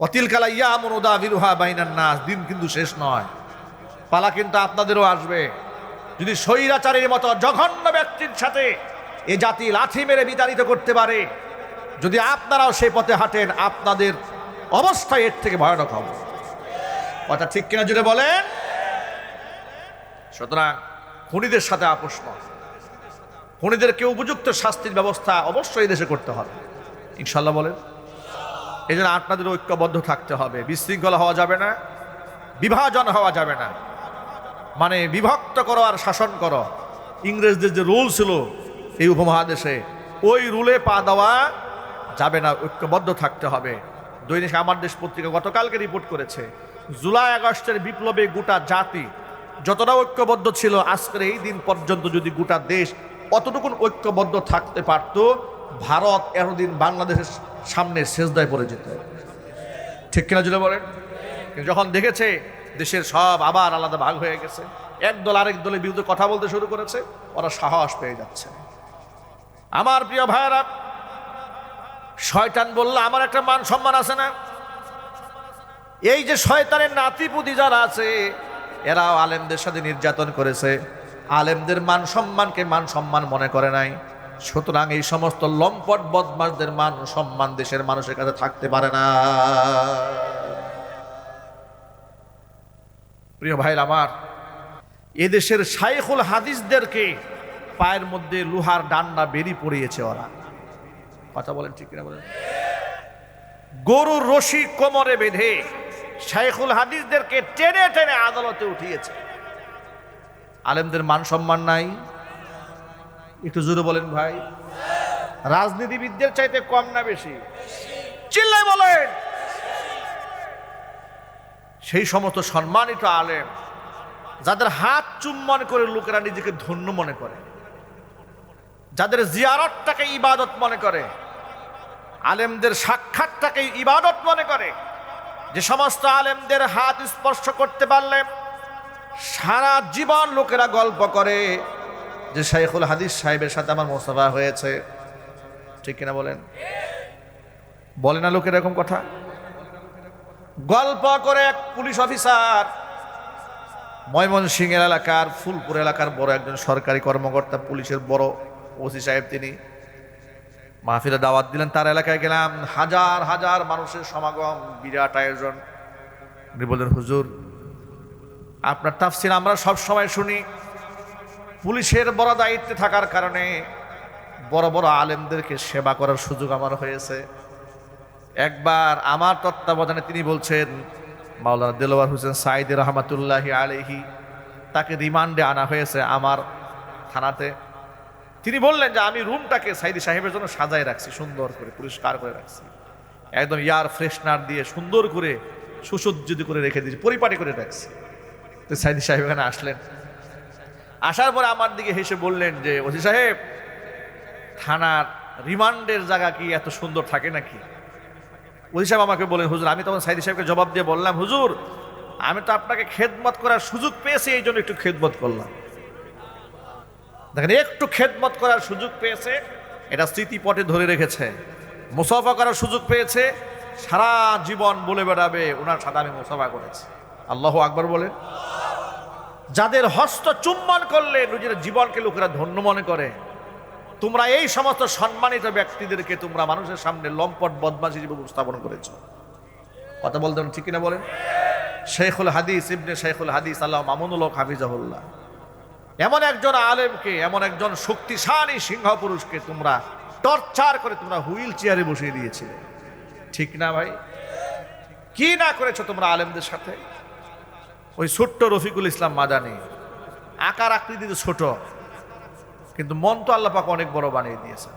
অতিল কালা ইয়া মনোদা বিরুহা বাইনার নাস, দিন কিন্তু শেষ নয়। পালা কিন্তু আপনাদেরও আসবে। যদি স্বৈরাচারের মতো জঘন্য ব্যক্তির সাথে এ জাতি লাথি মেরে বিতাড়িত করতে পারে, যদি আপনারাও সেই পথে হাঁটেন, আপনাদের অবস্থা এর থেকে ভয়ানক হবে। কথা ঠিক কিনা জুড়ে বলেন? সুতরাং খুনিদের সাথে আপোষ নয়। খুনিদেরকে উপযুক্ত শাস্তির ব্যবস্থা অবশ্যই দেশে করতে হবে। ইনশাল্লাহ বলেন। এই জন্য আপনাদের ঐক্যবদ্ধ থাকতে হবে। বিশৃঙ্খলা হওয়া যাবে না, বিভাজন হওয়া যাবে না। মানে বিভক্ত করো আর শাসন করো। ইংরেজদের যে রুল ছিল এই উপমহাদেশে, ওই রুলে পা দেওয়া যাবে না, ঐক্যবদ্ধ থাকতে হবে। দৈনিক আমার দেশ পত্রিকা গতকালকে রিপোর্ট করেছে, জুলাই আগস্টের বিপ্লবে গোটা জাতি যতটা ঐক্যবদ্ধ ছিল, আজকের এই দিন পর্যন্ত যদি গোটা দেশ অতটুকুন ঐক্যবদ্ধ থাকতে পারত, ভারত এতদিন বাংলাদেশের সামনে শেষদায় পড়ে যেত। ঠিক কিনা জুড়ে বলেন? যখন দেখেছে দেশের সব আবার আলাদা ভাগ হয়ে গেছে, এক দল আরেক দলের বিরুদ্ধে কথা বলতে শুরু করেছে, ওরা সাহস পেয়ে যাচ্ছে। আমার প্রিয় ভাইয়েরা, শয়তান বলল আমার একটা মান সম্মান আছে না? এই যে শয়তানের নাতিপুতি যারা আছে, এরাও আলেমদের সাথে নির্যাতন করেছে। আলেমদের মান সম্মানকে মান সম্মান মনে করে নাই। সুতরাং এই সমস্ত লম্পট বদমাসদের মান সম্মান দেশের মানুষের কাছে থাকতে পারে না। প্রিয় ভাইর আমার, এদেশের শাইখুল হাদিসদেরকে পায়ের মধ্যে লোহার ডান্ডা বেরিয়ে পড়িয়েছে ওরা। কথা বলেন ঠিক কিনা বলেন? গরুর রশি কোমরে বেঁধে শাইখুল হাদিসদেরকে টেনে টেনে আদালতে উঠিয়েছে। আলেমদের মান সম্মান নাই। একটু জোরে বলেন ভাই। রাজনীতিবিদদের চাইতে কম না বেশি? চিল্লাই বলেন। সেই সমস্ত সম্মানিত আলেম, যাদের হাত চুম্বন করে লোকেরা নিজেকে ধন্য মনে করে, যাদের জিয়ারতটাকে ইবাদত মনে করে, আলেমদের সাক্ষাৎটাকে ইবাদত মনে করে, যে সমস্ত আলেমদের হাত স্পর্শ করতে পারলে সারা জীবন লোকেরা গল্প করে যে শাইখুল হাদিস সাহেবের সাথে আমার মোস্তফা হয়েছে। ঠিক কিনা বলেন? বলে না লোকের এরকম কথা? গল্প করে এক পুলিশ অফিসার ময়মনসিংহ এলাকার, ফুলপুর এলাকার বড় একজন সরকারি কর্মকর্তা, পুলিশের বড় ওসি সাহেব তিনি। মাহফিলে দাওয়াত দিলেন, তার এলাকায় গেলাম। হাজার হাজার মানুষের সমাগম, বিরাট আয়োজন। উনি বললেন হুজুর, আপনার তাফসির আমরা সব সময় শুনি। পুলিশের বড় দায়িত্বে থাকার কারণে বড় বড় আলেমদেরকে সেবা করার সুযোগ আমার হয়েছে। একবার আমার তত্ত্বাবধানে তিনি বলছেন, মাওলানা দেলোয়ার হোসেন সাইদ রহমাতুল্লাহ আলহি তাকে রিমান্ডে আনা হয়েছে আমার থানাতে। তিনি বললেন যে, আমি রুমটাকে সাইদি সাহেবের জন্য সাজায় রাখছি, সুন্দর করে পরিষ্কার করে রাখছি। একদম ইয়ার ফ্রেশনার দিয়ে সুন্দর করে সুসজ্জিত করে রেখে দিয়েছি, পরিপাটি করে রাখছি। তো সাইদি সাহেব এখানে আসলেন। আসার পরে আমার দিকে হেসে বললেন যে, ওসি সাহেব, থানার রিমান্ডের জায়গা কি এত সুন্দর থাকে নাকি? ওসি সাহেব আমাকে বলেন হুজুর, আমি তখন সাইদি সাহেবকে জবাব দিয়ে বললাম, হুজুর, আমি তো আপনাকে খেদমত করার সুযোগ পেয়েছি, এই জন্য একটু খেদমত করলাম। দেখেন, একটু খেদমত করার সুযোগ পেয়েছে, এটা স্মৃতিপটে ধরে রেখেছে, মুসাফা করার সুযোগ পেয়েছে, সারা জীবন বলে বেড়াবে, ওনার সাথে আমি মুসাফা করেছি। আল্লাহ আকবর বলেন। যাদের হস্ত চুম্বন করলে নিজের জীবনকে লোকেরা ধন্য মনে করে। তোমরা এই সমস্ত সম্মানিত ব্যক্তিদেরকে তোমরা মানুষের সামনে লম্পট বদমাস হিসেবে উপস্থাপন করেছ। কথা বলতে ঠিক কিনা বলেন? শেখুল হাদিস ইবনে শেখুল হাদিস আল্লাহ মামুনুল হাফিজাহুল্লাহ। এমন একজন আলেমকে, এমন একজন শক্তিশালী সিংহ পুরুষকে তোমরা টর্চার করে তোমরা হুইল চেয়ারে বসিয়ে দিয়েছিলে। ঠিক না ভাই? কি না করেছ তোমরা আলেমদের সাথে? ওই ছোট্ট রফিকুল ইসলাম মাদানি। আকার আকৃতিতে ছোট। কিন্তু মন তো আল্লাহ পাক অনেক বড় বানিয়ে দিয়েছে।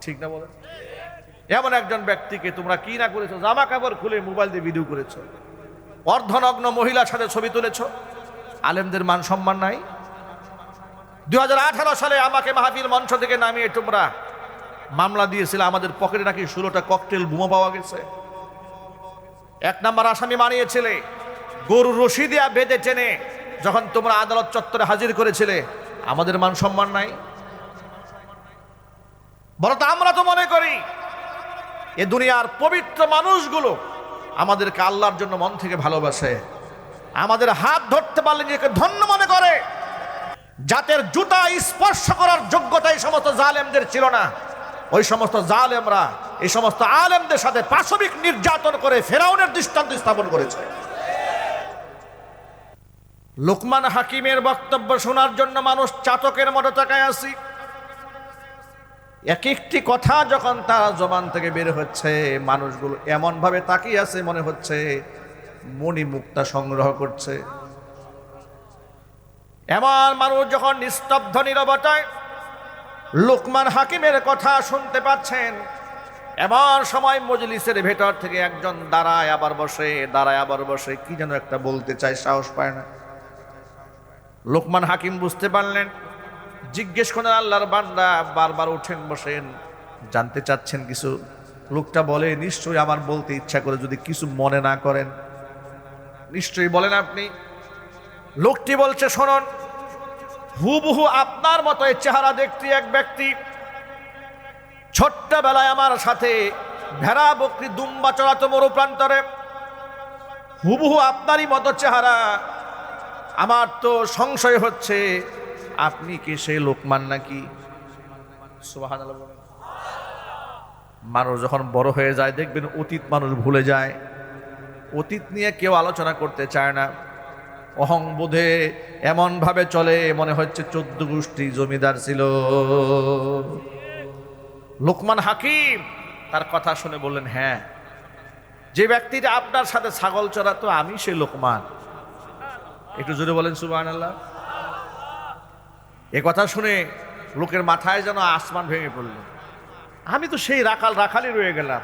ঠিক না বলে এমন একজন ব্যক্তিকে তোমরা কি না করেছ? জামা কাপড় খুলে মোবাইল দিয়ে ভিডিও করেছ। অর্ধনগ্ন মহিলার সাথে ছবি তুলেছ। আলেমদের মান সম্মান নাই। দু হাজার আঠারো সালে আমাকে মাহফিল মঞ্চ থেকে নামিয়ে তোমরা মামলা দিয়েছিল। আমাদের পকেটে নাকি ষোলোটা ককটেল বোমা পাওয়া গেছে। এক নাম্বার আসামি মানিয়েছিলে। গরুর রশি দিয়া বেঁধে টেনে যখন তোমরা আদালত চত্বরে হাজির করেছিলে, আমাদের মান সম্মান নাই? বলো তো, আমরা তো মনে করি এ দুনিয়ার পবিত্র মানুষগুলো আমাদেরকে আল্লাহর জন্য মন থেকে ভালোবাসে। আমাদের হাত ধরতে পারলে নিজেকে ধন্য মনে করে। জাতের জুতা স্পর্শ করার যোগ্যতা এই সমস্ত জালেমদের ছিল না। ওই সমস্ত জালেমরা, এই সমস্ত আলেমদের সাথে পাশবিক নির্যাতন করে ফেরাউনের দৃষ্টান্ত স্থাপন করেছে। লোকমান হাকিমের বক্তব্য শোনার জন্য মানুষ চাতকের মতো তাকায় আসি এক একটি কথা যখন তার জবান থেকে বের হচ্ছে, মানুষগুলো এমন ভাবে তাকিয়ে আছে মনে হচ্ছে, মণি মুক্তা সংগ্রহ করছে। এমন মানুষ যখন নিস্তব্ধ, নিরবতায় লোকমান হাকিমের কথা শুনতে পাচ্ছেন, এমন সময় মজলিসের ভেতর থেকে একজন দাঁড়ায় আবার বসে, দাঁড়ায় আবার বসে, কি যেন একটা বলতে চায়, সাহস পায় না। লোকমান হাকিম বুঝতে পারলেন। জিজ্ঞেস করেন, আল্লাহর বান্দা বারবার উঠেন বসেন, জানতে চাচ্ছেন কিছু? লোকটা বলে, নিশ্চয়ই আমার বলতে ইচ্ছা করে যদি কিছু মনে না করেন। নিশ্চয়ই বলেন আপনি। লোকটি বলছে, শোনন, হুবহু আপনার মতো চেহারা দেখতে এক ব্যক্তি। ছোট্টবেলায় আমার সাথে ভেড়া, বকরি, দুম্বা চড়াতো মরু প্রান্তরে হুবহু আপনারই মতো চেহারা আমার তো সংশয় হচ্ছে, আপনি কি সেই লোকমান নাকি? মানুষ যখন বড় হয়ে যায়, দেখবেন অতীত মানুষ ভুলে যায়। অতীত নিয়ে কেউ আলোচনা করতে চায় না। অহং বোধে এমন ভাবে চলে, মনে হচ্ছে চোদ্দ গোষ্ঠী জমিদার ছিল। লোকমান হাকিম তার কথা শুনে বললেন হ্যাঁ যে ব্যক্তিটা আপনার সাথে ছাগল চড়াতো, আমি সেই লোকমান। একটু জোরে বলেন সুবাহ আল্লাহ এ কথা শুনে লোকের মাথায় যেন আসমান ভেঙে পড়ল। আমি তো সেই রাখাল রাখালই রয়ে গেলাম।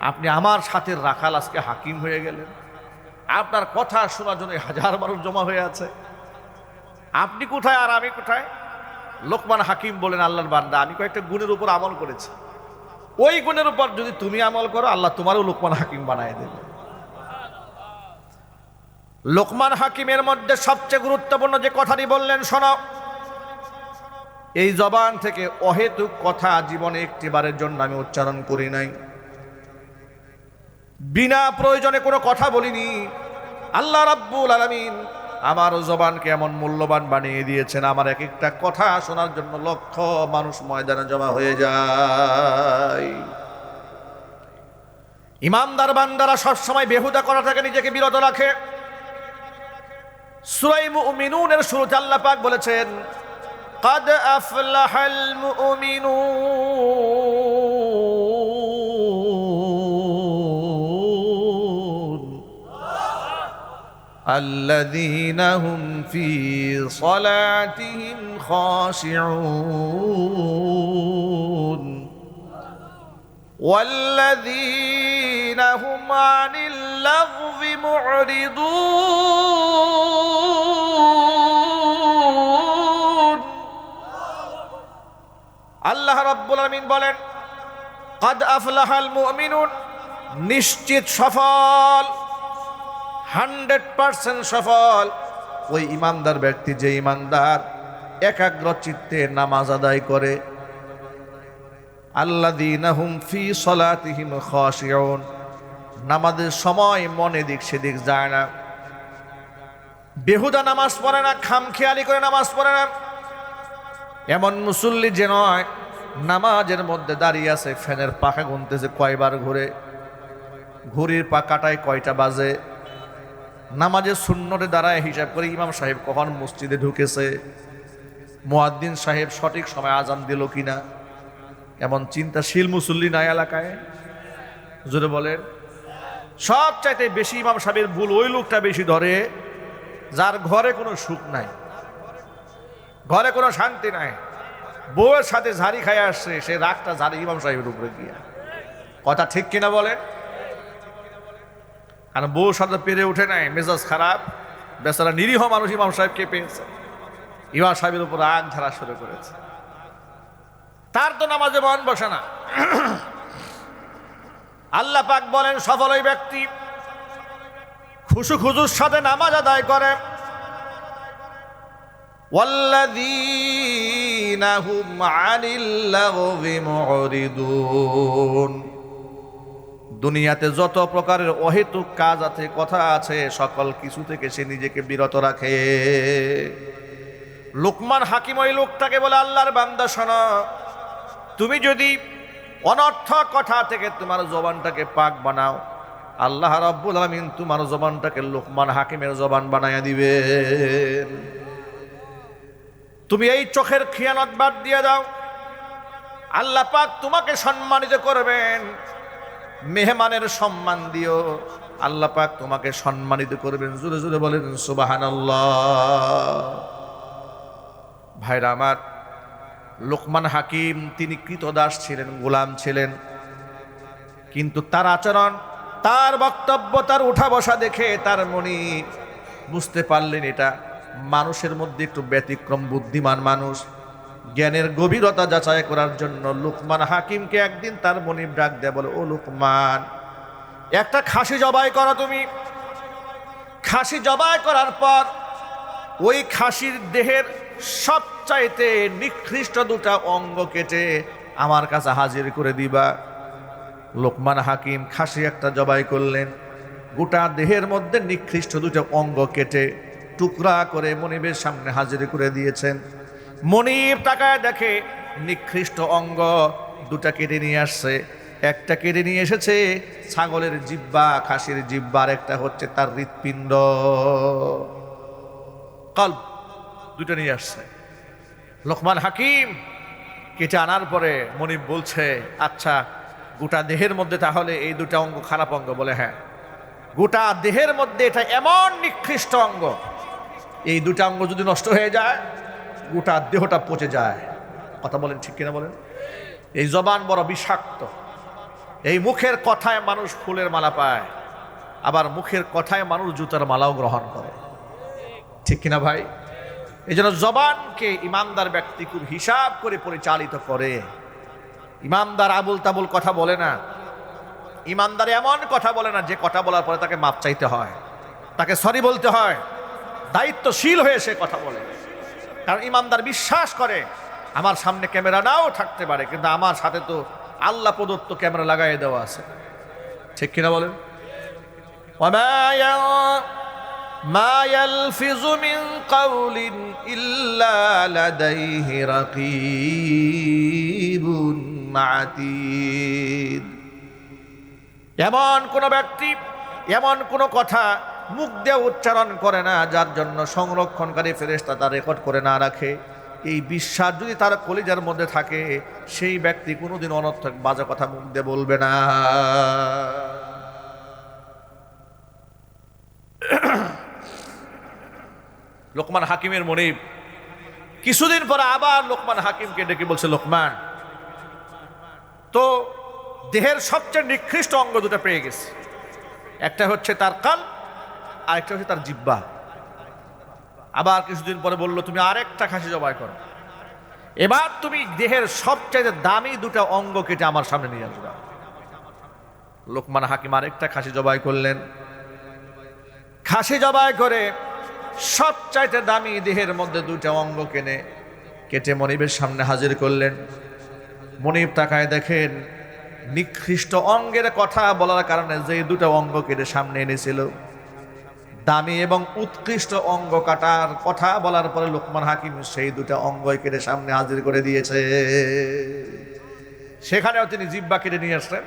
আপনি আমার সাথে রাখাল আজকে হাকিম হয়ে গেলেন। আপনার কথা শোনার জন্য হাজার মানুষ জমা হয়ে আছে। আপনি কোথায় আর আমি কোথায়? লোকমান হাকিম বলেন, আল্লাহর বান্দা, আমি কয়েকটা গুণের উপর আমল করেছি। ওই গুণের উপর যদি তুমি আমল করো, আল্লাহ তোমারও লোকমান হাকিম বানায় দেবে। লোকমান হাকিমের মধ্যে সবচেয়ে গুরুত্বপূর্ণ যে কথাটি বললেন, শোনো। এই জবান থেকে অহেতুক কথা জীবনে একটিবারের জন্য আমি উচ্চারণ করি নাই। বিনা প্রয়োজনে কোনো কথা বলিনি। আল্লাহ রাব্বুল আলামিন আমার জবানকে এমন মূল্যবান বানিয়ে দিয়েছেন, আমার এক একটা কথা শোনার জন্য লক্ষ মানুষ ময়দানে জমা হয়ে যায়। ইমামদার বান্দারা সবসময় বেহুদা করা থেকে নিজেকে বিরত রাখে। সুরাই মুমিনুনের শুরুতে আল্লাহ পাক বলেছেন قد أفلح المؤمنون الذين هم في صلاتهم خاشعون والذين هم عن اللغو معرضون আল্লাহ রাব্বুল আলামিন বলেন কাদ আফলাহাল মুমিনুন নিশ্চিত সফল হান্ড্রেড পার্সেন্ট সফল ওই ইমানদার ব্যক্তি যে ইমানদার একাগ্র চিত্তে নামাজ আদায় করে আল্লাযীনাহুম ফি সলাতিহিম খাশিউন নামাজের সময় মনে দিক সেদিক যায় না। বেহুদা নামাজ পড়ে না, খামখেয়ালি করে নামাজ পড়ে না। এমন মুসল্লি যে নয়, নামাজের মধ্যে দাঁড়িয়ে আছে, ফ্যানের পাখা গুনতেছে কয়বার ঘুরে। ঘড়ির পাকাটায় কয়টা বাজে। নামাজের শূন্যতে দাঁড়ায় হিসাব করে ইমাম সাহেব কখন মসজিদে ঢুকেছে? মোয়াদ্দিন সাহেব সঠিক সময় আজান দিল কিনা? এমন চিন্তাশীল মুসল্লি নাই এলাকায়? জোরে বলেন। সব চাইতে বেশি ইমাম সাহেবের ভুল ওই লোকটা বেশি ধরে, যার ঘরে কোনো সুখ নাই, ঘরে কোনো শান্তি নাই। বউয়ের সাথে ঝাড়ি খাই আসছে, সে রাগটা ঝাড়ি ইমাম সাহেবের উপরে গিয়া কথা ঠিক কিনা বলে কারণ বউর সাথে পেরে উঠে নাই, মেজাজ খারাপ, বেচারা নিরীহ মানুষ ইমাম সাহেবকে পেয়েছে? ইমাম সাহেবের উপর রাগ ঝাড়া শুরু করেছে। তার তো নামাজে মন বসে না। আল্লাহ পাক বলেন, সফল ওই ব্যক্তি খুশু খুজুর সাথে নামাজ আদায় করে। দুনিয়াতে যত প্রকারের অহেতুক কাজ আছে, কথা আছে, সকল কিছু থেকে সে নিজেকে বিরত রাখে। লোকমান হাকিম ওই লোকটাকে বলে, আল্লাহর বান্দা শোনা, তুমি যদি অনর্থক কথা থেকে তোমার জবানটাকে পাক বানাও। আল্লাহ রাব্বুল আলামিন তোমার জবানটাকে লোকমান হাকিমের জবান বানাইয়া দিবেন। তুমি এই চোখের খিয়ানত বাদ দিয়ে দাও। আল্লাহ পাক তোমাকে সম্মানিত করবেন। মেহমানের সম্মান দিও। আল্লাহ পাক তোমাকে সম্মানিত করবেন। জোরে জোরে বলেন, সুবহানাল্লাহ। ভাইরা আমার লোকমান হাকিম, তিনি কৃতদাস ছিলেন, গোলাম ছিলেন। কিন্তু তার আচরণ, তার বক্তব্য, তার উঠা বসা দেখে তার মনি বুঝতে পারলেন এটা মানুষের মধ্যে একটু ব্যতিক্রম, বুদ্ধিমান মানুষ। জ্ঞানের গভীরতা যাচাই করার জন্য লুকমান হাকিমকে একদিন তার মনিব ডাক দেয় বলে, ও লুকমান, একটা খাসি জবাই করো তুমি। খাসি জবাই করার পর ওই খাসির দেহের সবচাইতে নিকৃষ্ট দুটা অঙ্গ কেটে আমার কাছে হাজির করে দিবা। লোকমান হাকিম খাসি একটা জবাই করলেন, গোটা দেহের মধ্যে নিকৃষ্ট দুটো অঙ্গ কেটে টুকরা করে মনিবের সামনে হাজির করে দিয়েছেন। মনিব টাকায় দেখে নিকৃষ্ট অঙ্গ দুটা কেটে নিয়ে আসছে। একটা কেটে নিয়ে এসেছে ছাগলের জিব্বা, খাসির জিব্বা, আর একটা হচ্ছে তার হৃৎপিণ্ড। কল্প দুটো নিয়ে আসছে। লোকমান হাকিম কেটে আনার পরে মনিব বলছে আচ্ছা গোটা দেহের মধ্যে তাহলে এই দুটা অঙ্গ খারাপ অঙ্গ? বলে হ্যাঁ গোটা দেহের মধ্যে এটা এমন নিকৃষ্ট অঙ্গ, এই দুটা অঙ্গ যদি নষ্ট হয়ে যায়, গোটা দেহটা পচে যায়। কথা বলেন ঠিক কিনা বলেন? এই জবান বড় বিষাক্ত। এই মুখের কথায় মানুষ ফুলের মালা পায়, আবার মুখের কথায় মানুষ জুতার মালাও গ্রহণ করে। ঠিক কিনা ভাই? এই জন্য জবানকে ইমানদার ব্যক্তি খুব হিসাব করে পরিচালিত করে। ইমানদার আবুল তাবুল কথা বলে না। ইমানদার এমন কথা বলে না যে কথা বলার পরে তাকে মাপ চাইতে হয়। তাকে সরি বলতে হয়। দায়িত্বশীল হয়ে সে কথা বলে। কারণ ইমানদার বিশ্বাস করে, আমার সামনে ক্যামেরা নাও থাকতে পারে, কিন্তু আমার সাথে তো আল্লাহ প্রদত্ত ক্যামেরা লাগাই দেওয়া আছে। ঠিক কিনা বলেন? ما يلفظ من قول إلا لديه رقيب عتيد এমন কোন ব্যক্তি এমন কোন কথা মুখ দিয়ে উচ্চারণ করে না যার জন্য সংরক্ষণকারী ফেরেশতা তার রেকর্ড করে না রাখে এই বিশ্বাস যদি তার কলিজার মধ্যে থাকে সেই ব্যক্তি কোনোদিন অনর্থক বাজে কথা মুখ দিয়ে বলবে না লোকমান হাকিমের মনিব। কিছুদিন পরে আবার লোকমান হাকিমকে ডেকে বলছে, লোকমান, তো দেহের সবচেয়ে নিকৃষ্ট অঙ্গ দুটো পেয়ে গেছে। একটা হচ্ছে তার কাল, আরেকটা হচ্ছে তার জিব্বা। আবার কিছুদিন পরে বলল, তুমি আরেকটা খাসি জবাই করো। এবার তুমি দেহের সবচেয়ে দামি দুটো অঙ্গ কেটে আমার সামনে নিয়ে আসবে। লোকমান হাকিম আরেকটা খাসি জবাই করলেন। খাসি জবাই করে সবচাইতে দামি দেহের মধ্যে দুইটা অঙ্গ কেনে। কেটে মনিবের সামনে হাজির করলেন। মনিব তাকায় দেখেন, নিকৃষ্ট অঙ্গের কথা বলার কারণে যে দুটো অঙ্গ কেটে সামনে এনেছিল। দামি এবং উৎকৃষ্ট অঙ্গ কাটার কথা বলার পরে লোকমান হাকিম সেই দুটো অঙ্গই কেটে সামনে হাজির করে দিয়েছে। সেখানেও তিনি জিব্বা কেটে নিয়ে আসছেন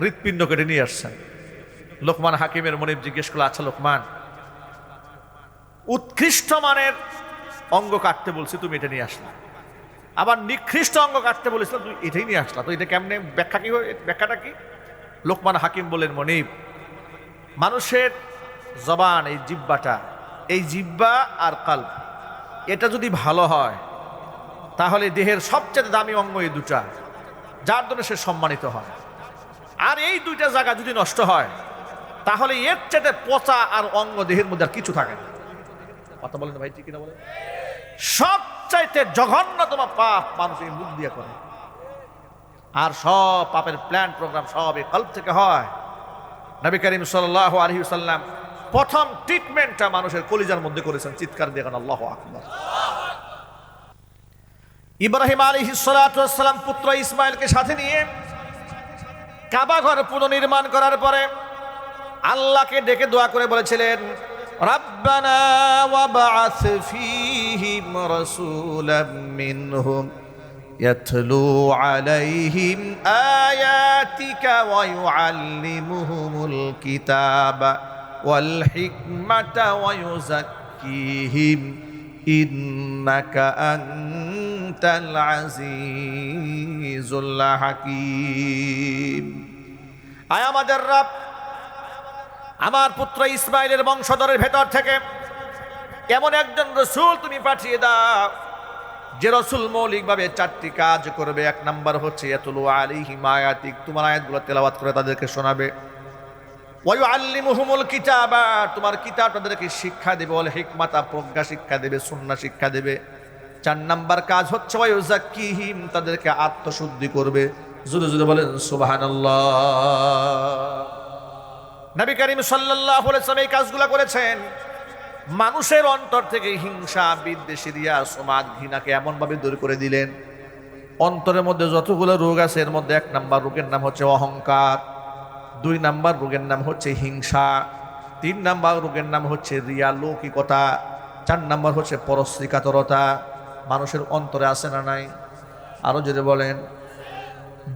হৃৎপিণ্ড কেটে নিয়ে আসছেন। লোকমান হাকিমের মনিব জিজ্ঞেস করল আচ্ছা লোকমান উৎকৃষ্ট মানের অঙ্গ কাটতে বলছি, তুমি এটা নিয়ে আসলা। আবার নিকৃষ্ট অঙ্গ কাটতে বলেছিল তুই এটাই নিয়ে আসলা। তো এটা কেমনে, ব্যাখ্যা কি ব্যাখ্যাটা কি? লোকমান হাকিম বলেন মনিব, মানুষের জবান, এই জিব্বাটা এই জিব্বা আর কাল এটা যদি ভালো হয়, তাহলে দেহের সবচেয়ে দামি অঙ্গ এই দুটা, যার জন্য সে সম্মানিত হয়। আর এই দুইটা জায়গা যদি নষ্ট হয়, তাহলে এর চেয়ে পচা আর অঙ্গ দেহের মধ্যে আর কিছু থাকে না। কথা বলেন ভাই, ঠিক কিনা বলেন? সবচাইতে জঘন্যতম পাপ মানুষ এই মুখ দিয়ে করে। আর সব পাপের প্ল্যান প্রোগ্রাম সব এই কল্প থেকে হয়। নবী করিম সাল্লাহ আলহি সাল্লাম প্রথম ট্রিটমেন্টটা মানুষের কলিজার মধ্যে করেছেন, চিৎকার দিয়ে এখন আল্লাহ আকবর। ইব্রাহিম আলী সালাম পুত্র ইসমাইলকে সাথে নিয়ে কাবা ঘর পুনর্নির্মাণ করার পরে আল্লাহকে ডেকে দোয়া করে বলেছিলেন রাব্বানা ওয়াবা'আথ ফীহিম রাসূলাম মিনহুম يتلو عليهم آياتك ويعلمهم الكتاب والحكمة ويزكيهم إنك أنت العزيز الحكيم আয় আমাদের রব আমার পুত্র ইসমাইলের বংশধরের ভেতর থেকে এমন একজন রসুল তুমি পাঠিয়ে দাও, যে রসুল মৌলিকভাবে চারটি কাজ করবে। এক নাম্বার হচ্ছে এতলু আলী হিমায়াতিক তোমার আয়াতগুলো তেলাওয়াত করে তাদেরকে শোনাবে। ওয়ু আল্লিমুহুমুল কিতাবা, তোমার কিতাব তাদেরকে শিক্ষা দেবে, বলে হিকমাতা, প্রজ্ঞা শিক্ষা দেবে সুন্না শিক্ষা দেবে। চার নাম্বার কাজ হচ্ছে ওয়ু জাক্কিহিম তাদেরকে আত্মশুদ্ধি করবে। জুড়ে জুড়ে বলেন, সুবহানাল্লাহ। নবী করিম ওয়াসাল্লাম এই কাজগুলো করেছেন। মানুষের অন্তর থেকে হিংসা, বিদ্বেষী দিয়া সমাজ ঘৃণাকে এমনভাবে দূর করে দিলেন। অন্তরের মধ্যে যতগুলো রোগ আছে, এর মধ্যে এক নাম্বার রোগের নাম হচ্ছে অহংকার, দুই নাম্বার রোগের নাম হচ্ছে হিংসা, তিন নাম্বার রোগের নাম হচ্ছে রিয়া, লৌকিকতা, চার নাম্বার হচ্ছে পরশ্রীকাতরতা। মানুষের অন্তরে আসে না নাই? আরও যদি বলেন।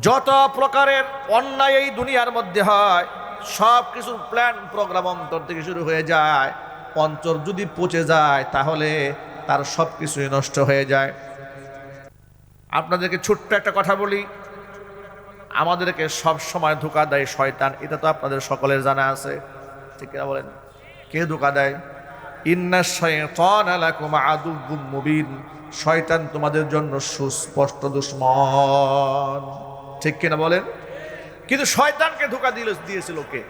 যত প্রকারের অন্যায় এই দুনিয়ার মধ্যে হয় সব কিছুর প্ল্যান প্রোগ্রাম অন্তর থেকে শুরু হয়ে যায়। অন্তর যদি পচে যায়, তাহলে তার সব কিছুই নষ্ট হয়ে যায়। আপনাদেরকে ছোট্ট একটা কথা বলি। আমাদেরকে সব সময় ধোকা দেয় শয়তান, এটা তো আপনাদের সকলের জানা আছে। ঠিক কিনা বলেন? কে ধোকা দেয়? মুবিন। শয়তান তোমাদের জন্য সুস্পষ্ট দুশ্মন। ঠিক কিনা বলেন? কিন্তু শয়তানকে ধোকা দিল, দিয়েছিল কে?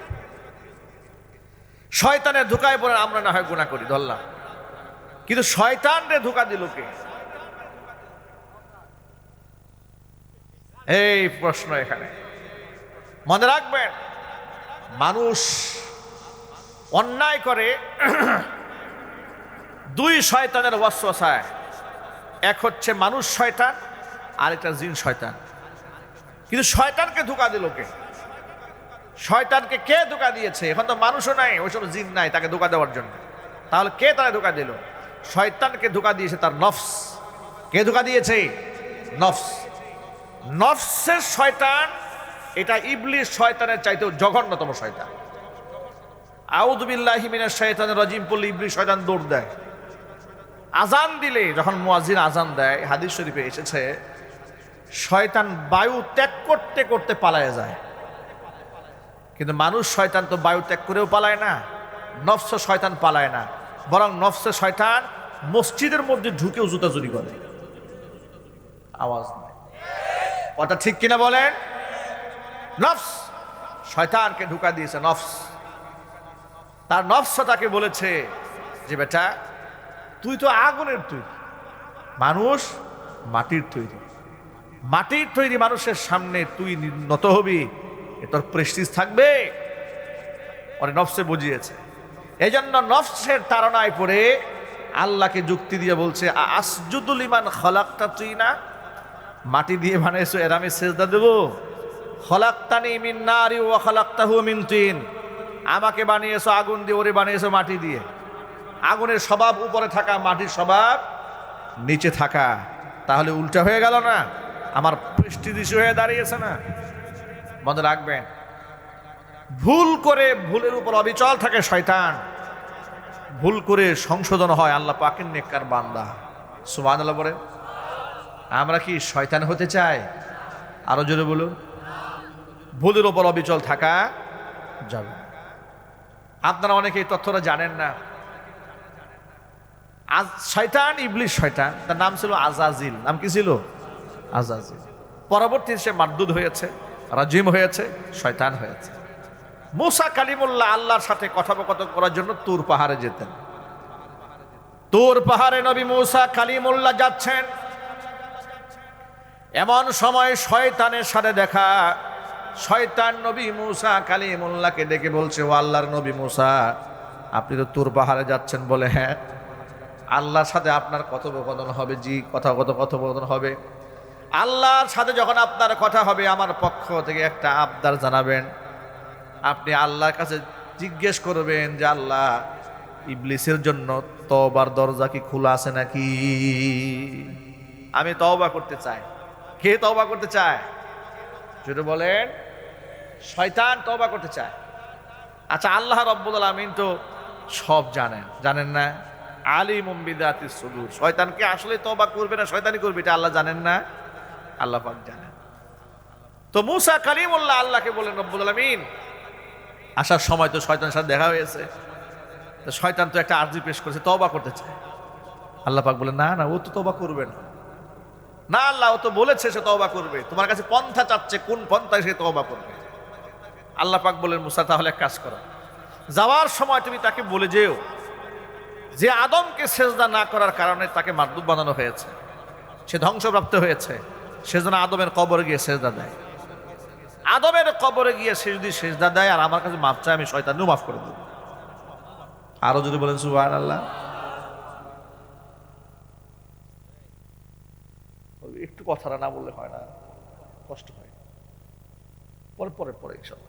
শয়তানের ধোকায় পড়ে আমরা না হয় গুণা করি, ধরলাম। কিন্তু শয়তানরে ধোকা দিল কে? এই প্রশ্ন এখানে। মনে রাখবেন, মানুষ অন্যায় করে, দুই শয়তানের ওয়াসওয়াসায়। এক হচ্ছে মানুষ শয়তান আর একটা জিন শয়তান। কিন্তু শয়তানকে ধোকা দিল কে? শয়তানকে কে ধোকা দিয়েছে? এখন তো মানুষও নাই, ওইসব জিন নাই তাকে ধোকা দেওয়ার জন্য। তাহলে কে তারা ধোকা দিল? শয়তানকে ধোকা দিয়েছে তার নফস। কে ধোকা দিয়েছে? নফস। নফসের শয়তান, এটা ইবলিশ শয়তানের চাইতেও জঘন্যতম শয়তান। আউদুবিল্লাহি মিনাশ শয়তানের রাজিম ইবলিশ শয়তান দৌড় দেয়। আজান দিলে, যখন মুয়াজ্জিন আজান দেয়, হাদিস শরীফে এসেছে শয়তান বায়ু ত্যাগ করতে করতে পালায় যায়। কিন্তু মানুষ শয়তান তো বায়ু ত্যাগ করেও পালায় না, নফস শয়তান পালায় না। বরং নফসে শয়তান মসজিদের মধ্যে ঢুকেও জুতা করে। আওয়াজ কথা ঠিক কিনা বলেন? নফস শয়তানকে ঢুকা দিয়েছে নফস। তার নফস তাকে বলেছে যে, বেটা, তুই তো আগুনের তৈরি। মানুষ মাটির তৈরি। মাটির তৈরি মানুষের সামনে তুই নত হবি, এ তোর প্রেস্টিজ থাকবে। ওরে নফসে বুঝিয়েছে। এই জন্য নফসের তাড়নায় পড়ে আল্লাহকে যুক্তি দিয়ে বলছে, "আ- আসজুদুল ইমান খলাকটা তুই না মাটি দিয়ে বানিয়েছো, এর আমি সেজদা দেবো। খলাক্তানি মিন নারি ও খলাক্তাহু মিন তিন। আমাকে বানিয়েছো আগুন দিয়ে, ওরে বানিয়েছো মাটি দিয়ে। আগুনের স্বভাব উপরে থাকা, মাটির স্বভাব নিচে থাকা। তাহলে উল্টা হয়ে গেল না? আমার পৃষ্টিদিশি হয়ে দাঁড়িয়েছে না। মনে রাখবেন। ভুল করে ভুলের উপর অবিচল থাকে শয়তান। ভুল করে সংশোধন হয় আল্লাহ পাকের নেককার বান্দা। সুমান আল্লাহ বলেন। আমরা কি শয়তান হতে চাই? আরও জোরে বলুন। ভুলের ওপর অবিচল থাকা যাবে। আপনারা অনেকে এই তথ্যটা জানেন না। আজ শয়তান ইবলিশ শয়তান। তার নাম ছিল আজাজিল। নাম কি ছিল? আজাজিল পরবর্তী সে মারদুদ হয়েছে, রাজিম হয়েছে, শয়তান হয়েছে। মুসা কালিমুল্লাহ আল্লাহর সাথে কথোপকথন করার জন্য তুর পাহাড়ে যেতেন। তুর পাহাড়ে নবী মুসা কালিমুল্লাহ যাচ্ছেন। এমন সময় শয়তানের সাথে দেখা, শয়তান নবী মুসা কালিমুল্লাহকে ডেকে বলছে, ও আল্লাহর নবী মুসা, আপনি তো তুর পাহাড়ে যাচ্ছেন বলে হ্যাঁ আল্লাহর সাথে আপনার কথোপকথন হবে, জি, কথা কথোপকথন হবে। আল্লাহর সাথে যখন আপনার কথা হবে, আমার পক্ষ থেকে একটা আবদার জানাবেন। আপনি আল্লাহর কাছে জিজ্ঞেস করবেন যে, আল্লাহ, ইবলিসের জন্য তবার দরজা কি খোলা আছে নাকি? আমি তওবা করতে চাই। কে তওবা করতে চায়? যদি বলেন, শয়তান তওবা করতে চায়। আচ্ছা আল্লাহ রব্বুল আলমিন তো সব জানেন জানেন না? আলী মুম্বিদাতি সুদূর। শয়তানকে আসলে তবা করবে না শয়তানি করবে, এটা আল্লাহ জানেন না? আল্লাহ পাক জানেন। তো মুসা কালিমুল্লাহ আল্লাহকে বলেন রব্বুল আলমিন, আসার সময় তো শয়তানের সাথে দেখা হয়েছে। তো শয়তান তো একটা আর্জি পেশ করেছে, তওবা করতে চায়। আল্লাহ পাক বলে না না, ও তো তবা করবে না। না, আল্লাহ, ও তো বলেছে সে তওবা করবে। তোমার কাছে পন্থা চাচ্ছে, কোন পন্থায় সে তওবা করবে? আল্লাহ পাক বলেন মুসা, তাহলে এক কাজ করো। যাওয়ার সময় তুমি তাকে বলে যেও যে আদমকে সেজদা না করার কারণে তাকে মাদুব বানানো হয়েছে। সে ধ্বংসপ্রাপ্ত হয়েছে। সেজন্য আদমের কবরে গিয়ে সেজদা দেয়। আদমের কবরে গিয়ে সে যদি সেজদা দেয়, আর আমার কাছে মাপ চায়, আমি শয়তানও মাফ করে দেব। আরও যদি বলেন সুবাহ আল্লাহ একটু কথাটা না বললে হয় না, কষ্ট হয়। পরে পরে পরে সব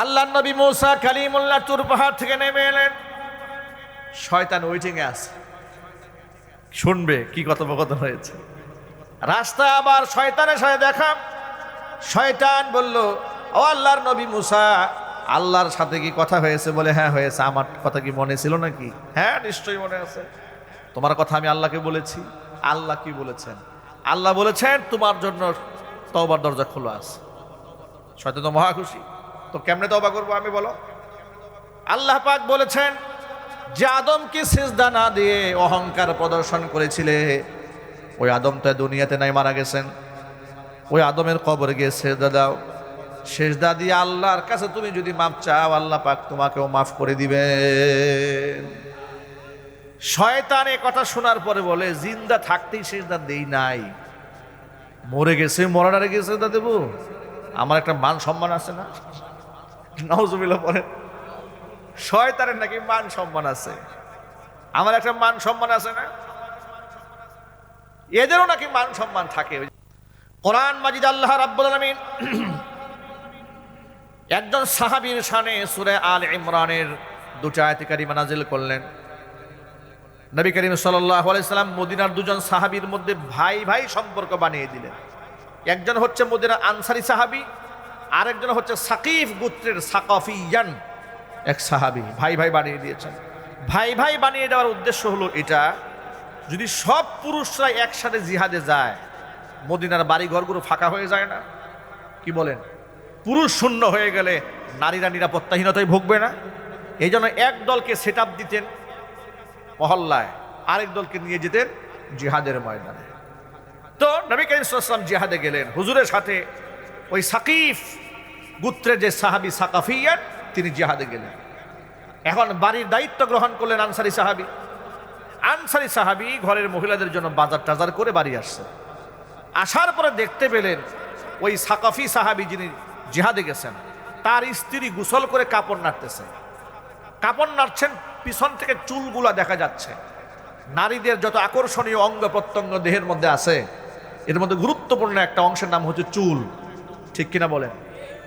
আল্লাহ নবী মৌসা কালিমুল্লাহ তুর পাহাড় থেকে নেমে এলেন। শয়তান ওয়েটিং এ আছে। শুনবে কি কথোপকথন হয়েছে। রাস্তা আবার শয়তানের সাথে দেখা। শয়তান বলল, ও আল্লাহর নবী মুসা, আল্লাহর সাথে কি কথা হয়েছে? বলে হ্যাঁ হয়েছে। আমার কথা কি মনে ছিল নাকি? হ্যাঁ নিশ্চয়ই মনে আছে। তোমার কথা আমি আল্লাহকে বলেছি। আল্লাহ কি বলেছেন? আল্লাহ বলেছেন, তোমার জন্য তওবার দরজা খোলা আছে। শয়তান তো মহা খুশি। তো কেমনে তবা করব আমি বলো? আল্লাহ পাক বলেছেন যে আদমকে সেজদা না দিয়ে অহংকার প্রদর্শন করেছিলে, ওই আদম তো দুনিয়াতে নাই, মারা গেছেন। ওই আদমের কবরে গিয়ে সেজদা দাও। সেজদা দিয়ে আল্লাহর কাছে তুমি যদি মাপ চাও, আল্লাহ পাক তোমাকেও মাফ করে দিবে শয়তান এ কথা শোনার পরে বলে, জিন্দা থাকতেই সেজদা দেই নাই। মরে গেছে মরাডারে গিয়ে সেজদা দেবো? আমার একটা মান সম্মান আছে না? নজমিলা পরে শয়তানের নাকি মান সম্মান আছে? আমার একটা মান সম্মান আছে না? এদেরও নাকি মান সম্মান থাকে। কোরআন মাজিদ, আল্লাহ রাব্বুল আলামিন একজন সাহাবীর শানে সূরা আল ইমরানের দুটো আয়াতে কারিমা নাজিল করলেন। নবী করিম সাল্লাল্লাহু আলাইহি সাল্লাম মদিনার দুজন সাহাবীর মধ্যে ভাই ভাই সম্পর্ক বানিয়ে দিলেন। একজন হচ্ছে মদিনার আনসারি সাহাবী, আরেকজন হচ্ছে সাকিফ গোত্রের সাকাফিয়ান। এক সাহাবি ভাই ভাই বানিয়ে দিয়েছেন। ভাই ভাই বানিয়ে দেওয়ার উদ্দেশ্য হলো এটা, যদি সব পুরুষরা একসাথে জিহাদে যায়, মদিনার বাড়ি ঘরগুলো ফাঁকা হয়ে যায় না। কি বলেন? পুরুষ শূন্য হয়ে গেলে নারীরা নিরাপত্তাহীনতায় ভুগবে না। এই জন্য এক দলকে সেট দিতেন মহল্লায়, আরেক দলকে নিয়ে যেতেন জিহাদের ময়দানে। তো নবী করিম সাল্লাম জিহাদে গেলেন। হুজুরের সাথে ওই সাকিফ, গুত্রের যে সাহাবি সাকাফিয়ান তিনি জিহাদে গেলেন। এখন বাড়ির দায়িত্ব গ্রহণ করলেন আনসারি সাহাবি। আনসারি সাহাবি ঘরের মহিলাদের জন্য বাজার টাজার করে বাড়ি আসছে। আসার পরে দেখতে পেলেন ওই সাকাফি সাহাবি যিনি জিহাদে গেছেন, তার স্ত্রী গুসল করে কাপড় নাড়তেছে। কাপড় নাড়ছেন, পিছন থেকে চুলগুলা দেখা যাচ্ছে। নারীদের যত আকর্ষণীয় অঙ্গ প্রত্যঙ্গ দেহের মধ্যে আছে, এর মধ্যে গুরুত্বপূর্ণ একটা অংশের নাম হচ্ছে চুল। ঠিক কিনা বলেন?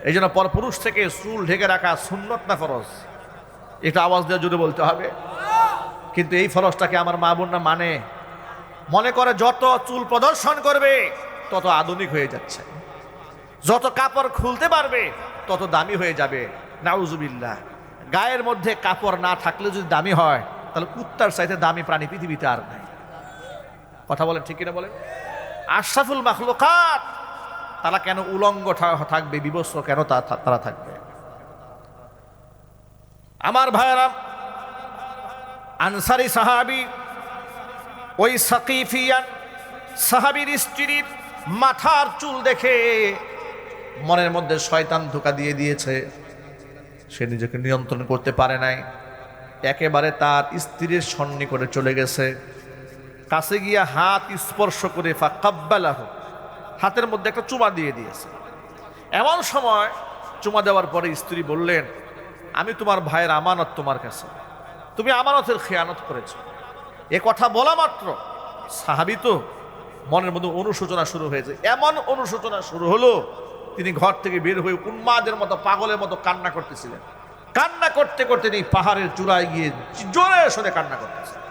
এই জন্য পরপুরুষ থেকে চুল ঢেকে রাখা সুন্নত না ফরজ। এটা আওয়াজ দিয়ে জুড়ে বলতে হবে। কিন্তু এই ফরজটাকে আমার মা বোনরা মানে। মনে করে যত চুল প্রদর্শন করবে, তত আধুনিক হয়ে যাচ্ছে। যত কাপড় খুলতে পারবে, তত দামি হয়ে যাবে। নাউজুবিল্লাহ। গায়ের মধ্যে কাপড় না থাকলে যদি দামি হয়, তাহলে কুত্তার চাইতে দামি প্রাণী পৃথিবীতে আর নাই। কথা বলেন ঠিক কিনা বলেন? আশরাফুল মাখলুকাত তারা কেন উলঙ্গ থাকবে, বিবস্ত্র কেন তারা থাকবে? আমার ভাইয়েরা, আনসারি সাহাবি, ওই সাকিফিয়ান সাহাবির স্ত্রীর মাথার চুল দেখে মনের মধ্যে শয়তান ধোকা দিয়ে দিয়েছে। সে নিজেকে নিয়ন্ত্রণ করতে পারে নাই। একেবারে তার স্ত্রীর সন্নি করে চলে গেছে। কাছে গিয়া হাত স্পর্শ করে ফাকাব্বালাহ। হাতের মধ্যে একটা চুমা দিয়ে দিয়েছে। এমন সময় চুমা দেওয়ার পরে স্ত্রী বললেন, আমি তোমার ভাইয়ের আমানত তোমার কাছে। তুমি আমানতের খেয়ানত করেছ। এ কথা বলা মাত্র। সাহাবি তো মনের মধ্যে অনুশোচনা শুরু হয়েছে। এমন অনুশোচনা শুরু হলো, তিনি ঘর থেকে বের হয়ে উন্মাদের মতো, পাগলের মতো কান্না করতেছিলেন। কান্না করতে করতে তিনি পাহাড়ের চূড়ায় গিয়ে জোরে সরে কান্না করতেছিলেন।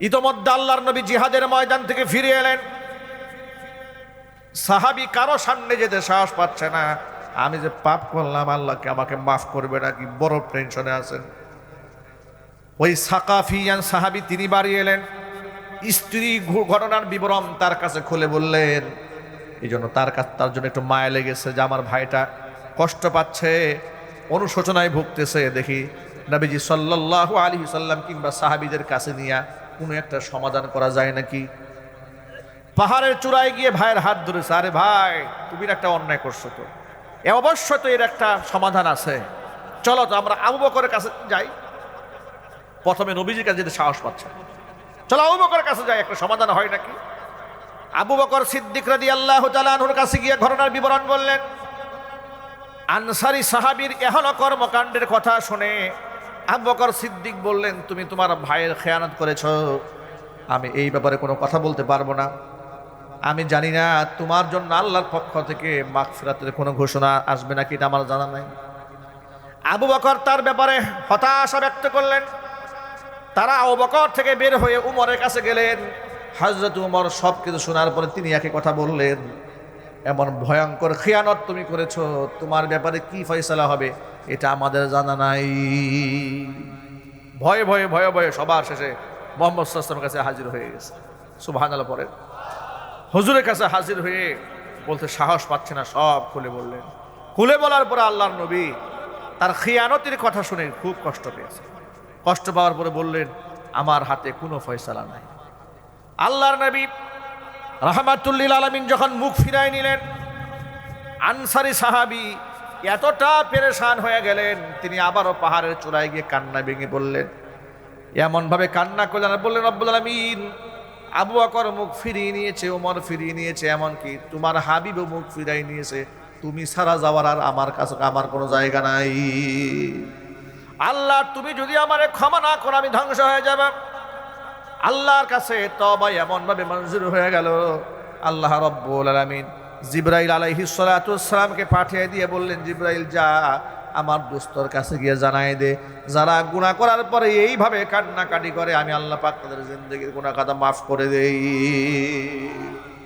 ইতোমধ্যে আল্লাহর নবী জিহাদের ময়দান থেকে ফিরে এলেন। সাহাবি কারও সামনে যেতে সাহস পাচ্ছে না। আমি যে পাপ করলাম, আল্লাহকে আমাকে মাফ করবে নাকি? বড় টেনশনে আছেন। ওই সাকাফিয়ান সাহাবি তিনি বাড়ি এলেন। স্ত্রী ঘটনার বিবরণ তার কাছে খুলে বললেন এই জন্য তার কাছে তার জন্য একটু মায়া লেগেছে যে আমার ভাইটা কষ্ট পাচ্ছে, অনুশোচনায় ভুগতেছে। দেখি নবীজি সাল্লাল্লাহু আলী সাল্লাম কিংবা সাহাবিদের কাছে নিয়ে কোনো একটা সমাধান করা যায় নাকি? পাহাড়ের চূড়ায় গিয়ে ভাইয়ের হাত ধরেছে আরে ভাই, তুমি একটা অন্যায় করছ তো। এ অবশ্য তো এর একটা সমাধান আছে। চলো তো, আমরা আবু বকরের কাছে যাই। প্রথমে নবীজির কাছে যেতে সাহস পাচ্ছে চলো, আবু বকরের কাছে যাই, একটা সমাধান হয় নাকি? আবু বকর সিদ্দিক রাদি আল্লাহ তালাহুর কাছে গিয়ে ঘটনার বিবরণ বললেন, আনসারি সাহাবীর এহন কর্মকাণ্ডের কথা শুনে আবু বকর সিদ্দিক বললেন, তুমি তোমার ভাইয়ের খেয়ানত করেছ। আমি এই ব্যাপারে কোনো কথা বলতে পারব না। আমি জানি না, তোমার জন্য আল্লাহর পক্ষ থেকে মাগফিরাতের কোনো ঘোষণা আসবে নাকি এটা আমার জানা নাই। আবু বকর তার ব্যাপারে হতাশা ব্যক্ত করলেন। তারা আবু বকর থেকে বের হয়ে উমরের কাছে গেলেন। হজরত উমর সব কিছু শোনার পরে তিনি একই কথা বললেন, এমন ভয়ঙ্কর খেয়ানত তুমি করেছ, তোমার ব্যাপারে কি ফয়সালা হবে, এটা আমাদের জানা নাই। ভয়ে ভয়ে ভয়ে ভয়ে সবার শেষে মোহাম্মদ সাল্লামের কাছে হাজির হয়ে গেছে। সুবাহ পরে। হুজুরের কাছে হাজির হয়ে বলতে সাহস পাচ্ছে না, সব খুলে বললেন। খুলে বলার পরে আল্লাহর নবী তার খিয়ানতির কথা শুনে খুব কষ্ট পেয়েছে। কষ্ট পাওয়ার পরে বললেন, আমার হাতে কোনো ফয়সালা নাই। আল্লাহর নবী রহমাতুল্লিল আলমিন যখন মুখ ফিরাই নিলেন, আনসারি সাহাবি এতটা পেরেশান হয়ে গেলেন, তিনি আবারও পাহাড়ের চূড়ায় গিয়ে কান্না ভেঙে বললেন, এমনভাবে কান্না করলেন বললেন, রব্বুল আলমিন আবু আকর মুখ ফিরিয়ে নিয়েছে, ওমর ফিরিয়ে নিয়েছে, এমনকি তোমার হাবিবও মুখ ফিরাই নিয়েছে। তুমি সারা যাওয়ার আর আমার কাছে আমার কোনো জায়গা নাই। আল্লাহ, তুমি যদি আমারে ক্ষমা না করো, আমি ধ্বংস হয়ে যাব। আল্লাহর কাছে তবাই এমনভাবে মঞ্জুর হয়ে গেল। আল্লাহ রব্বুল আলামিন জিব্রাইল আলাইহিস সালাতুসসালামকে পাঠিয়ে দিয়ে বললেন, জিব্রাইল, যা। আমার দোস্তর কাছে গিয়ে জানাই দে। যারা গুণা করার পরে এইভাবে কান্নাকাটি করে, আমি আল্লাহ পাক তাদের জিন্দগির গুণা কাদা মাফ করে দেই।